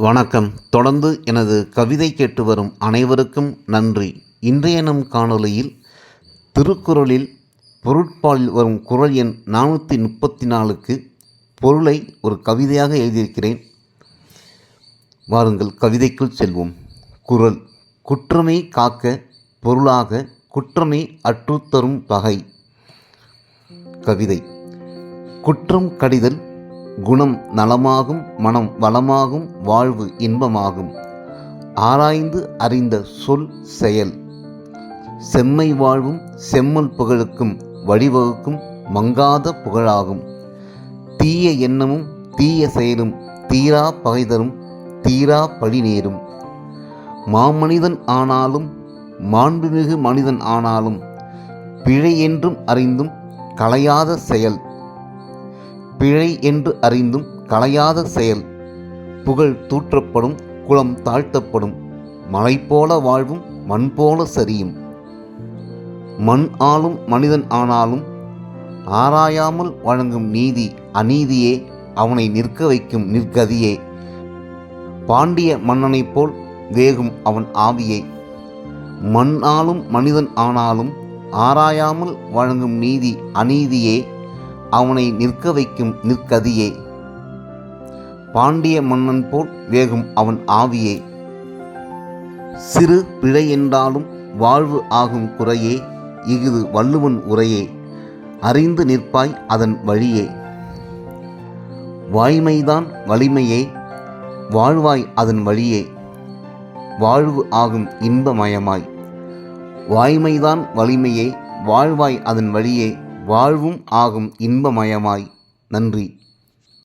வணக்கம். தொடர்ந்து எனது கவிதை கேட்டு வரும் அனைவருக்கும் நன்றி. இன்றைய நம் காணொலியில் திருக்குறளில் பொருட்பாலில் வரும் குரல் எண் நானூற்றி முப்பத்தி நாலுக்கு பொருளை ஒரு கவிதையாக எழுதியிருக்கிறேன். வாருங்கள் கவிதைக்குள் செல்வோம். குரல் குற்றமே காக்க பொருளாக குற்றமே அற்றுத்தரும் பகை. கவிதை குற்றம் கடிதல் குணம் நலமாகும் மனம் வளமாகும் வாழ்வு இன்பமாகும். ஆராய்ந்து அறிந்த சொல் செயல். செம்மை வாழ்வும் செம்மல் புகழுக்கும் வழிவகுக்கும் மங்காத புகழாகும். தீய எண்ணமும் தீய செயலும் தீரா பகைதரும் தீரா பழி நேரும். மாமனிதன் ஆனாலும் மாண்புமிகு மனிதன் ஆனாலும் பிழை என்றும் அறிந்தும் களையாத செயல். பிழை என்று அறிந்தும் களையாத செயல். புகழ் தூற்றப்படும் குளம் தாழ்த்தப்படும் மலை போல வாழ்வும் மண் போல சரியும். மண் ஆளும் மனிதன் ஆனாலும் ஆராயாமல் வழங்கும் நீதி அநீதியே அவனை நிற்க வைக்கும் நிற்கதியே. பாண்டிய மன்னனைப் போல் வேகும் அவன் ஆவியே. மண் ஆளும் மனிதன் ஆனாலும் ஆராயாமல் வழங்கும் நீதி அநீதியே அவனை நிற்க வைக்கும் நிற்கதியே. பாண்டிய மன்னன் போல் வேகும் அவன் ஆவியே. சிறு பிழை என்றாலும் வாழ்வு ஆகும் குறையே. இஃது வள்ளுவன் உரையே. அறிந்து நிற்பாய் அதன் வழியே. வாய்மைதான் வலிமையே. வாழ்வாய் அதன் வழியே. வாழ்வு ஆகும் இன்பமயமாய். வாய்மைதான் வலிமையே. வாழ்வாய் அதன் வழியே. வாழ்வும் ஆகும் இன்பமயமாய். நன்றி.